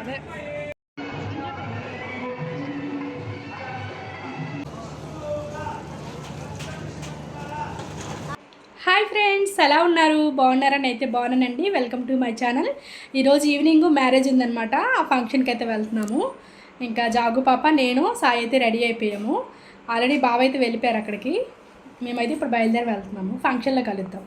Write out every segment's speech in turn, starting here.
అదే hi friends ఎలా ఉన్నారు? బాగున్నారని అయితే బాగున్నానండి. Welcome to my channel. ఈరోజు ఈవినింగ్ మ్యారేజ్ ఉందనమాట ఆ ఫంక్షన్కి అయితే వెళ్తున్నాము. ఇంకా జాగు పాప నేను సాయి అయితే రెడీ అయిపోయాము. ఆల్రెడీ బావ అయితే వెళ్ళిపోయారు అక్కడికి. మేమైతే ఇప్పుడు బయలుదేరి వెళ్తున్నాము. ఫంక్షన్లో కలుద్దాం.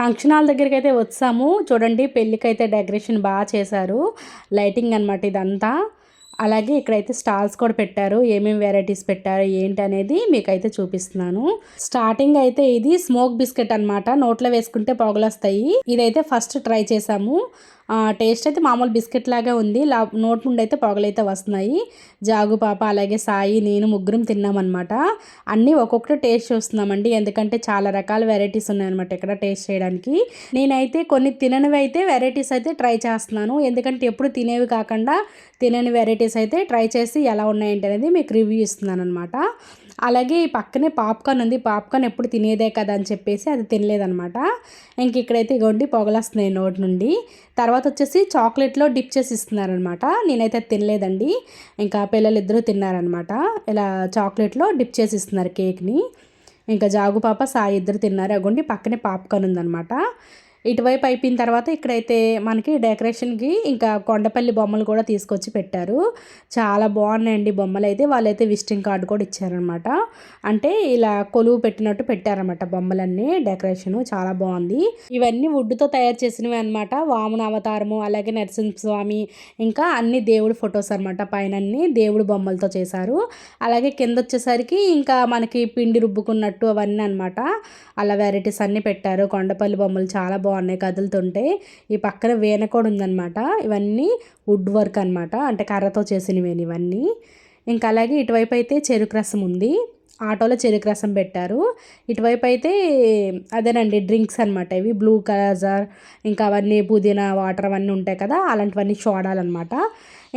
ఫంక్షన్ హాల్ దగ్గరికి అయితే వచ్చాము. చూడండి పెళ్ళికి అయితే డెకరేషన్ బాగా చేశారు. లైటింగ్ అనమాట ఇదంతా. అలాగే ఇక్కడైతే స్టాల్స్ కూడా పెట్టారు. ఏమేమి వెరైటీస్ పెట్టారు ఏంటి అనేది మీకైతే చూపిస్తున్నాను. స్టార్టింగ్ అయితే ఇది స్మోక్ బిస్కెట్ అనమాట నోట్లో వేసుకుంటే పొగలొస్తాయి. ఇదైతే ఫస్ట్ ట్రై చేసాము. టేస్ట్ అయితే మామూలు బిస్కెట్ లాగా ఉంది. లా నోట్ నుండి అయితే పొగలైతే వస్తున్నాయి. జాగు పాప అలాగే సాయి నేను ముగ్గురం తిన్నామన్నమాట. అన్నీ ఒక్కొక్కటి టేస్ట్ చూస్తున్నామండి. ఎందుకంటే చాలా రకాల వెరైటీస్ ఉన్నాయన్నమాట ఇక్కడ టేస్ట్ చేయడానికి. నేనైతే కొన్ని తిననివి అయితే వెరైటీస్ అయితే ట్రై చేస్తున్నాను. ఎందుకంటే ఎప్పుడు తినేవి కాకుండా తినని వెరైటీస్ అయితే ట్రై చేసి ఎలా ఉన్నాయంటే అనేది మీకు రివ్యూ ఇస్తున్నాను అనమాట అలాగే ఈ పక్కనే పాప్కార్న్ ఉంది. పాప్కార్న్ ఎప్పుడు తినేదే కదా అని చెప్పేసి అది తినలేదనమాట ఇంక ఇక్కడైతే ఇగోండి పొగలొస్తున్నాయి నోటి నుండి. తర్వాత వచ్చేసి చాక్లెట్లో డిప్ చేసి ఇస్తున్నారనమాట నేనైతే తినలేదండి. ఇంకా పిల్లలు ఇద్దరూ తిన్నారనమాట ఇలా చాక్లెట్లో డిప్ చేసి ఇస్తున్నారు కేక్ని. ఇంకా జాగు పాప సాయి ఇద్దరు తిన్నారు. అగోండి పక్కనే పాప్కార్న్ ఉందనమాట ఇటువైపు అయిపోయిన తర్వాత ఇక్కడైతే మనకి డెకరేషన్కి ఇంకా కొండపల్లి బొమ్మలు కూడా తీసుకొచ్చి పెట్టారు. చాలా బాగున్నాయండి బొమ్మలు అయితే వాళ్ళైతే విజిటింగ్ కార్డు కూడా ఇచ్చారనమాట అంటే ఇలా కొలువు పెట్టినట్టు పెట్టారనమాట బొమ్మలన్నీ డెకరేషన్. చాలా బాగుంది. ఇవన్నీ వుడ్తో తయారు చేసినవి అనమాట వామన అవతారము అలాగే నరసింహస్వామి ఇంకా అన్ని దేవుడి ఫొటోస్ అనమాట పైన అన్ని దేవుడి బొమ్మలతో చేశారు. అలాగే కింద వచ్చేసరికి ఇంకా మనకి పిండి రుబ్బుకున్నట్టు అవన్నీ అనమాట అలా వెరైటీస్ అన్నీ పెట్టారు. కొండపల్లి బొమ్మలు చాలా బాగున్నాయి కదులుతుంటే ఈ పక్కన వేన కూడా ఉందన్నమాట. ఇవన్నీ వుడ్ వర్క్ అనమాట అంటే కర్రతో చేసినవి ఇవన్నీ. ఇంకా అలాగే ఇటువైపు అయితే చెరుకు రసం ఉంది. ఆటోలో చెరుకు రసం పెట్టారు. ఇటువైపు అయితే అదేనండి డ్రింక్స్ అనమాట ఇవి. బ్లూ కలర్ ఇంకా అవన్నీ పుదీనా వాటర్ అవన్నీ ఉంటాయి కదా అలాంటివన్నీ చూడాలన్నమాట.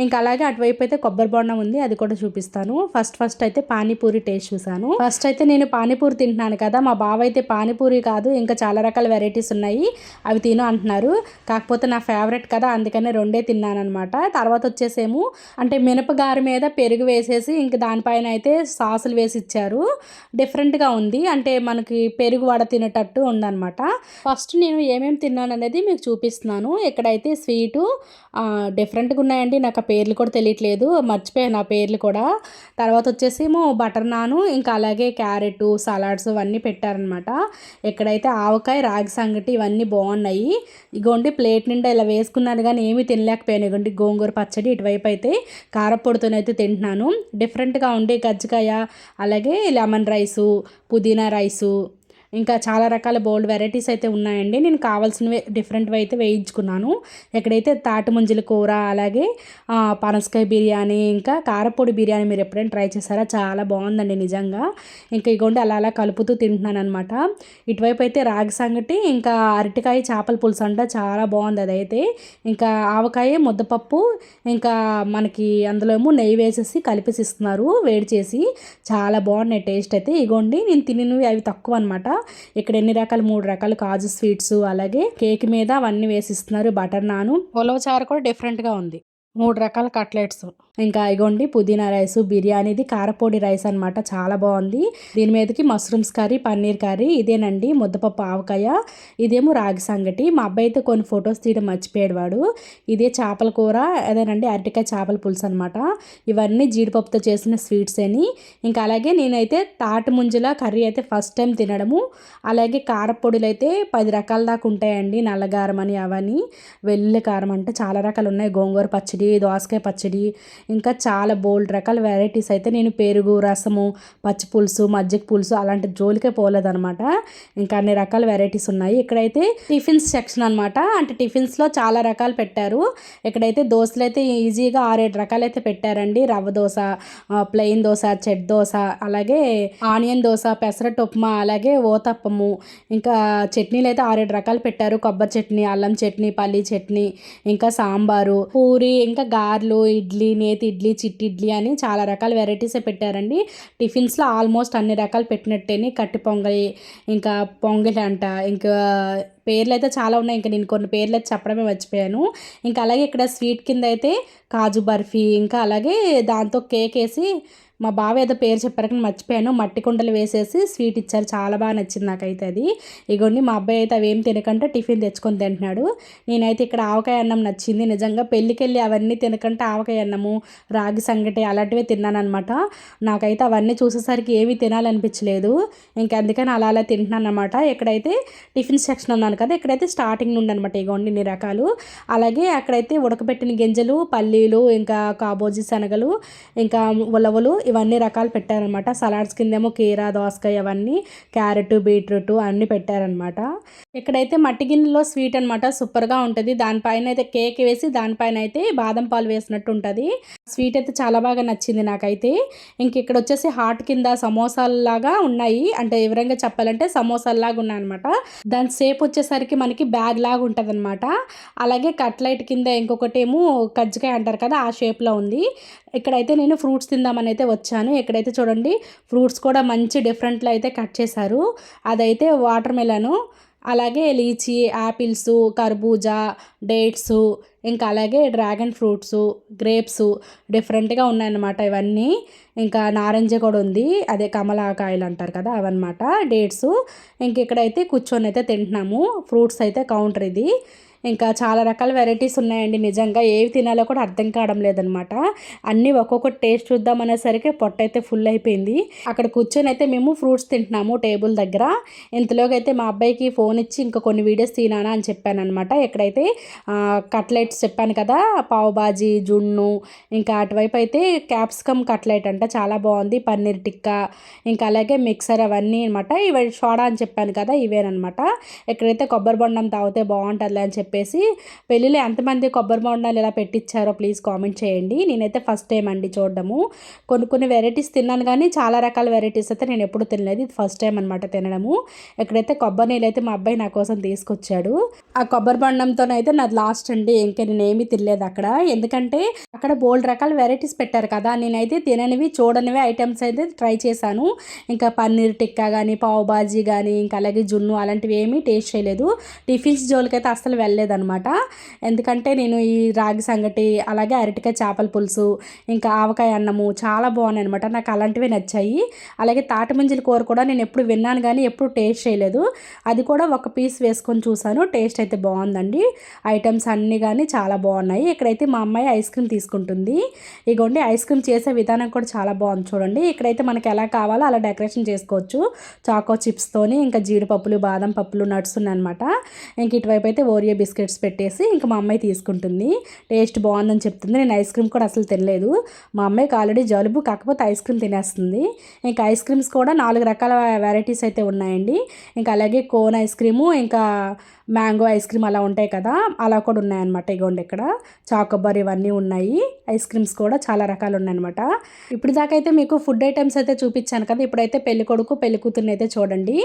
ఇంకా అలాగే అటువైపు అయితే కొబ్బరి బొండం ఉంది అది కూడా చూపిస్తాను. ఫస్ట్ ఫస్ట్ అయితే పానీపూరి టేస్ట్ చూసాను ఫస్ట్ అయితే నేను పానీపూరి తింటున్నాను కదా మా బావ అయితే పానీపూరి కాదు ఇంకా చాలా రకాల వెరైటీస్ ఉన్నాయి అవి తిను అంటున్నారు. కాకపోతే నా ఫేవరెట్ కదా అందుకనే రెండే తిన్నాను అనమాట తర్వాత వచ్చేసేమో అంటే మినపగారి మీద పెరుగు వేసేసి ఇంక దానిపైన అయితే సాసులు వేసి ఇచ్చారు. డిఫరెంట్గా ఉంది అంటే మనకి పెరుగు వడ తినేటట్టు ఉందన్నమాట. ఫస్ట్ నేను ఏమేమి తిన్నాను అనేది మీకు చూపిస్తున్నాను. ఇక్కడైతే స్వీటు డిఫరెంట్గా ఉన్నాయండి నాకు పేర్లు కూడా తెలియట్లేదు మర్చిపోయాను ఆ పేర్లు కూడా. తర్వాత వచ్చేసేమో బటర్ నాను ఇంకా అలాగే క్యారెట్ సలాడ్స్ ఇవన్నీ పెట్టారనమాట. ఎక్కడైతే ఆవకాయ రాగి సంగటి ఇవన్నీ బాగున్నాయి. ఇగోండి ప్లేట్ నిండా ఇలా వేసుకున్నాను కానీ ఏమీ తినలేకపోయాను. ఇగోండి గోంగూర పచ్చడి ఇటువైపు అయితే కారపొడితోనైతే తింటున్నాను. డిఫరెంట్గా ఉండే గజ్జికాయ అలాగే లెమన్ రైసు పుదీనా రైసు ఇంకా చాలా రకాల బోల్డ్ వెరైటీస్ అయితే ఉన్నాయండి. నేను కావాల్సినవి డిఫరెంట్వి అయితే వేయించుకున్నాను. ఎక్కడైతే తాటి ముంజల కూర అలాగే పనసకాయ బిర్యానీ ఇంకా కారపొడి బిర్యానీ మీరు ఎప్పుడైనా ట్రై చేశారా? చాలా బాగుందండి నిజంగా. ఇంకా ఇగోండి అలా అలా కలుపుతూ తింటున్నాను అనమాట ఇటువైపు అయితే రాగి సంగటి ఇంకా అరటికాయ చేపల పులుసు అంట చాలా బాగుంది అదైతే. ఇంకా ఆవకాయ ముద్దపప్పు ఇంకా మనకి అందులో ఏమో నెయ్యి వేసేసి కలిపేసి ఇస్తున్నారు వేడి చేసి. చాలా బాగున్నాయి టేస్ట్ అయితే. ఇగోండి నేను తినినవి అవి తక్కువ అనమాట ఇక్కడ ఎన్ని రకాలు? మూడు రకాల. కాజు స్వీట్స్ అలాగే కేక్ మీద అవన్నీ వేసిస్తున్నారు. బటర్ నాను. ఉలవ చారు కూడా డిఫరెంట్గా ఉంది. మూడు రకాల కట్లెట్స్. ఇంకా ఇగోండి పుదీనా రైస్ బిర్యానీది కారపొడి రైస్ అన్నమాట. చాలా బాగుంది. దీని మీదకి మష్రూమ్స్ కర్రీ పన్నీర్ కర్రీ. ఇదేనండి ముద్దపప్పు ఆవకాయ. ఇదేమో రాగి సంగటి. మా అబ్బాయి అయితే కొన్ని ఫొటోస్ తీయడం మర్చిపోయాడు వాడు. ఇదే చేపల కూర. అదేనండి అరటికాయ చేపల పులుసు అనమాట ఇవన్నీ జీడిపప్పుతో చేసిన స్వీట్స్ అని. ఇంకా అలాగే నేనైతే తాటి ముంజల కర్రీ అయితే ఫస్ట్ టైం తినడము. అలాగే కారపొడులు అయితే పది రకాల దాకా ఉంటాయండి. నల్లగారం అని అవని వెల్లి కారం అంటే చాలా రకాలు ఉన్నాయి. గోంగూర పచ్చడి దోసకాయ పచ్చడి ఇంకా చాలా బోల్డ్ రకాల వెరైటీస్ అయితే నేను పెరుగు రసము పచ్చి పులుసు మజ్జిగ పులుసు అలాంటి జోలికే పోలేదనమాట ఇంకా అన్ని రకాల వెరైటీస్ ఉన్నాయి. ఇక్కడైతే టిఫిన్స్ సెక్షన్ అనమాట అంటే టిఫిన్స్లో చాలా రకాలు పెట్టారు. ఇక్కడైతే దోశలు అయితే ఈజీగా ఆరేడు రకాలు అయితే పెట్టారండి. రవ్వ దోశ ప్లెయిన్ దోశ చెట్ దోశ అలాగే ఆనియన్ దోశ పెసరట్టు ఉప్మా అలాగే ఓతప్పము ఇంకా చట్నీలు అయితే ఆరేడు రకాలు పెట్టారు. కొబ్బరి చట్నీ అల్లం చట్నీ పల్లి చట్నీ ఇంకా సాంబారు పూరి ఇంకా గారెలు ఇడ్లీ చేతి ఇడ్లీ చిట్టి ఇడ్లీ అని చాలా రకాల వెరైటీసే పెట్టారండి. టిఫిన్స్లో ఆల్మోస్ట్ అన్ని రకాలు పెట్టినట్టేని కట్టి పొంగలి ఇంకా పొంగలి అంట ఇంకా పేర్లు అయితే చాలా ఉన్నాయి. ఇంకా నేను కొన్ని పేర్లు అయితే చెప్పడమే మర్చిపోయాను. ఇంకా అలాగే ఇక్కడ స్వీట్ కింద అయితే కాజు బర్ఫీ ఇంకా అలాగే దాంతో కేక్ వేసి మా బావ ఏదో పేరు చెప్పారని మర్చిపోయాను. మట్టి కుండలు వేసేసి స్వీట్ ఇచ్చారు. చాలా బాగా నచ్చింది నాకైతే అది. ఇగోండి మా అబ్బాయి అయితే అవి ఏం తినకంటే టిఫిన్ తెచ్చుకొని తింటున్నాడు. నేనైతే ఇక్కడ ఆవకాయ అన్నం నచ్చింది. నిజంగా పెళ్ళికెళ్ళి అవన్నీ తినకంటే ఆవకాయ అన్నము రాగి సంగటి అలాంటివే తిన్నాను అనమాట నాకైతే అవన్నీ చూసేసరికి ఏమీ తినాలనిపించలేదు. ఇంకా అందుకని అలా అలా తింటున్నాను అనమాట ఇక్కడైతే టిఫిన్ సెక్షన్ ఉన్నాను కదా ఇక్కడైతే స్టార్టింగ్ నుండి అనమాట ఇగోండి ఇన్ని రకాలు. అలాగే అక్కడైతే ఉడకబెట్టిన గింజలు పల్లీలు ఇంకా కాబోజీ శనగలు ఇంకా ఉలవలు ఇవన్నీ రకాలు పెట్టారనమాట సలాడ్స్ కిందేమో కీరా దోసకాయ అవన్నీ క్యారెట్ బీట్రూట్ అన్నీ పెట్టారనమాట ఇక్కడైతే మట్టి గిన్నెలో స్వీట్ అనమాట సూపర్గా ఉంటుంది. దానిపైన అయితే కేక్ వేసి దానిపైన అయితే బాదం పాలు వేసినట్టు ఉంటుంది. స్వీట్ అయితే చాలా బాగా నచ్చింది నాకైతే. ఇంక ఇక్కడ వచ్చేసి హాట్ కింద సమోసాల్లాగా ఉన్నాయి. అంటే వివరంగా చెప్పాలంటే సమోసాల్లాగా ఉన్నాయన్నమాట. దాని సేప్ వచ్చేసరికి మనకి బ్యాగ్ లాగా ఉంటుంది అనమాట అలాగే కట్లైట్ కింద ఇంకొకటి ఏమో కజ్జికాయ అంటారు కదా ఆ షేప్లో ఉంది. ఇక్కడైతే నేను ఫ్రూట్స్ తిందామని అయితే వచ్చాను. ఇక్కడైతే చూడండి ఫ్రూట్స్ కూడా మంచి డిఫరెంట్లో అయితే కట్ చేశారు. అదైతే వాటర్ మెలను అలాగే లీచీ యాపిల్స్ కర్బూజా డేట్స్ ఇంకా అలాగే డ్రాగన్ ఫ్రూట్స్ గ్రేప్స్ డిఫరెంట్గా ఉన్నాయన్నమాట ఇవన్నీ. ఇంకా నారింజ కూడా ఉంది. అదే కమలాకాయలు అంటారు కదా అవన్నమాట డేట్స్. ఇంక ఇక్కడైతే కూర్చొని అయితే తింటున్నాము. ఫ్రూట్స్ అయితే కౌంటర్ ఇది. ఇంకా చాలా రకాల వెరైటీస్ ఉన్నాయండి నిజంగా. ఏవి తినాలో కూడా అర్థం కావడం లేదనమాట. అన్నీ ఒక్కొక్కటి టేస్ట్ చూద్దాం అనేసరికి పొట్ట అయితే ఫుల్ అయిపోయింది. అక్కడ కూర్చొని అయితే మేము ఫ్రూట్స్ తింటున్నాము టేబుల్ దగ్గర. ఇంతలోగా అయితే మా అబ్బాయికి ఫోన్ ఇచ్చి ఇంకా కొన్ని వీడియోస్ తినానా అని చెప్పాను అనమాట ఎక్కడైతే కట్లెట్స్ చెప్పాను కదా పావు బాజీ జున్ను ఇంకా అటువైపు అయితే క్యాప్సికమ్ కట్లెట్ అంట చాలా బాగుంది. పన్నీర్ టిక్కా ఇంకా అలాగే మిక్సర్ అవన్నీ అనమాట. ఇవి సోడా అని చెప్పాను కదా ఇవేనమాట ఎక్కడైతే కొబ్బరి బొండం తాగితే బాగుంటుంది అని చెప్పి చెప్పేసి పెళ్ళిలో ఎంతమంది కొబ్బరి బొండాలు ఇలా పెట్టించారో ప్లీజ్ కామెంట్ చేయండి. నేనైతే ఫస్ట్ టైం అండి చూడడము. కొన్ని కొన్ని వెరైటీస్ తిన్నాను కానీ చాలా రకాల వెరైటీస్ అయితే నేను ఎప్పుడు తినలేదు. ఇది ఫస్ట్ టైం అనమాట తినడము. ఎక్కడైతే కొబ్బరి నీళ్ళు అయితే మా అబ్బాయి నా కోసం తీసుకొచ్చాడు. ఆ కొబ్బరి బొండంతో అయితే నాది లాస్ట్ అండి. ఇంకా నేను ఏమీ తినలేదు అక్కడ. ఎందుకంటే అక్కడ బోల్డ్ రకాల వెరైటీస్ పెట్టారు కదా. నేనైతే తిననివి చూడనివి ఐటమ్స్ అయితే ట్రై చేశాను. ఇంకా పన్నీర్ టిక్కా కానీ పావు బాజీ కానీ ఇంకా అలాగే జున్ను అలాంటివి ఏమీ టేస్ట్ చేయలేదు. టిఫిన్స్ జోలికైతే అస్సలు వెళ్ళలేదు. అనమాట ఎందుకంటే నేను ఈ రాగి సంగటి అలాగే అరటికాయ చేపల పులుసు ఇంకా ఆవకాయ అన్నము చాలా బాగున్నాయి అనమాట నాకు అలాంటివి నచ్చాయి. అలాగే తాటిమంజల కూర కూడా నేను ఎప్పుడు విన్నాను కానీ ఎప్పుడు టేస్ట్ చేయలేదు. అది కూడా ఒక పీస్ వేసుకొని చూసాను టేస్ట్ అయితే బాగుందండి. ఐటమ్స్ అన్నీ కానీ చాలా బాగున్నాయి. ఇక్కడైతే మా అమ్మాయి ఐస్ క్రీమ్ తీసుకుంటుంది. ఇగోండి ఐస్ క్రీమ్ చేసే విధానం కూడా చాలా బాగుంది చూడండి. ఇక్కడైతే మనకి ఎలా కావాలో అలా డెకరేషన్ చేసుకోవచ్చు. చాకో చిప్స్తోని ఇంకా జీడిపప్పులు బాదం పప్పులు నట్స్ ఉన్నాయన్నమాట. ఇంక ఇటువైపు అయితే ఓరియో బిస్కెట్స్ పెట్టేసి ఇంకా మా అమ్మాయి తీసుకుంటుంది. టేస్ట్ బాగుందని చెప్తుంది. నేను ఐస్ క్రీమ్ కూడా అసలు తినలేదు. మా అమ్మాయికి ఆల్రెడీ జలుబు కాకపోతే ఐస్ క్రీమ్ తినేస్తుంది. ఇంకా ఐస్ క్రీమ్స్ కూడా నాలుగు రకాల వెరైటీస్ అయితే ఉన్నాయండి. ఇంకా అలాగే కోన్ ఐస్ క్రీము ఇంకా మ్యాంగో ఐస్ క్రీమ్ అలా ఉంటాయి కదా అలా కూడా ఉన్నాయన్నమాట. ఇగోండి ఇక్కడ. చాకోబార్ ఇవన్నీ ఉన్నాయి. ఐస్ క్రీమ్స్ కూడా చాలా రకాలు ఉన్నాయన్నమాట. ఇప్పుడు దాకా అయితే మీకు ఫుడ్ ఐటమ్స్ అయితే చూపించాను కదా ఇప్పుడైతే పెళ్ళి కొడుకు పెళ్ళి కూతుర్ని అయితే చూడండి.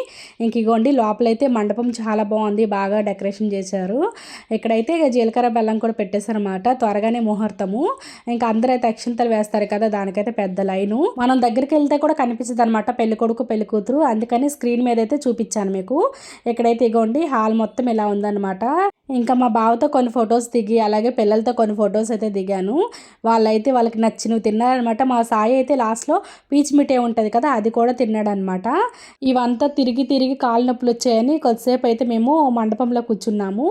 ఇంక ఇగోండి లోపలైతే మండపం చాలా బాగుంది బాగా డెకరేషన్ చేశారు. ఇక్కడైతే జీలకర్ర బెల్లం కూడా పెట్టేశారనమాట త్వరగానే ముహూర్తము. ఇంకా అందరూ అయితే అక్షింతలు వేస్తారు కదా దానికైతే పెద్ద లైను. మనం దగ్గరికి వెళ్తే కూడా కనిపిస్తుంది అనమాట పెళ్ళి కొడుకు పెళ్ళి కూతురు. అందుకని స్క్రీన్ మీద అయితే చూపించాను మీకు. ఇక్కడైతే ఇగోండి హాల్ మొత్తం ఇలా ఉందన్నమాట. ఇంకా మా బావతో కొన్ని ఫొటోస్ దిగి అలాగే పిల్లలతో కొన్ని ఫొటోస్ అయితే దిగాను. వాళ్ళైతే వాళ్ళకి నచ్చినవి తిన్నారనమాట మా సాయి అయితే లాస్ట్లో పీచ్ మిఠే ఉంటుంది కదా అది కూడా తిన్నాడనమాట ఇవంతా తిరిగి తిరిగి కాలు నొప్పులు వచ్చాయని కొద్దిసేపు అయితే మేము మండపంలో కూర్చున్నాము.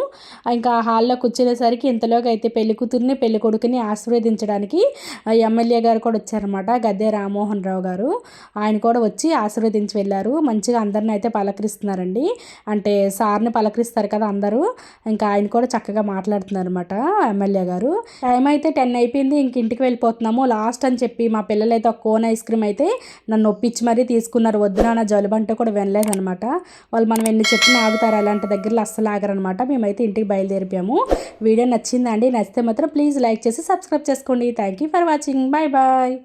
ఇంకా హాల్లో కూర్చునేసరికి ఇంతలోకి అయితే పెళ్ళి కూతుర్ని పెళ్ళి కొడుకుని ఆశీర్వదించడానికి ఎమ్మెల్యే గారు కూడా వచ్చారనమాట గద్దె రామ్మోహన్ రావు గారు. ఆయన కూడా వచ్చి ఆశీర్వదించి వెళ్ళారు. మంచిగా అందరిని అయితే పలకరిస్తున్నారండి. అంటే సార్ని పలకరిస్తారు కదా అందరూ. ఇంకా ఆయన కూడా చక్కగా మాట్లాడుతున్నారు అనమాట ఎమ్మెల్యే గారు. టైం అయితే టెన్ అయిపోయింది ఇంక ఇంటికి వెళ్ళిపోతున్నాము. లాస్ట్ అని చెప్పి మా పిల్లలైతే ఒక కోన్ ఐస్ క్రీమ్ అయితే నన్ను ఒప్పించి మరీ తీసుకున్నారు. వద్దునా నా జలుబు అంటే కూడా వినలేదనమాట వాళ్ళు మనం ఎన్ని చెప్పినా ఆగుతారు అలాంటి దగ్గరలో అస్సలు ఆగరనమాట మేమైతే ఇంటికి బయలుదేరిపాము వీడియో నచ్చిందండి నచ్చితే మాత్రం ప్లీజ్ లైక్ చేసి సబ్స్క్రైబ్ చేసుకోండి. Thank you for watching. Bye bye.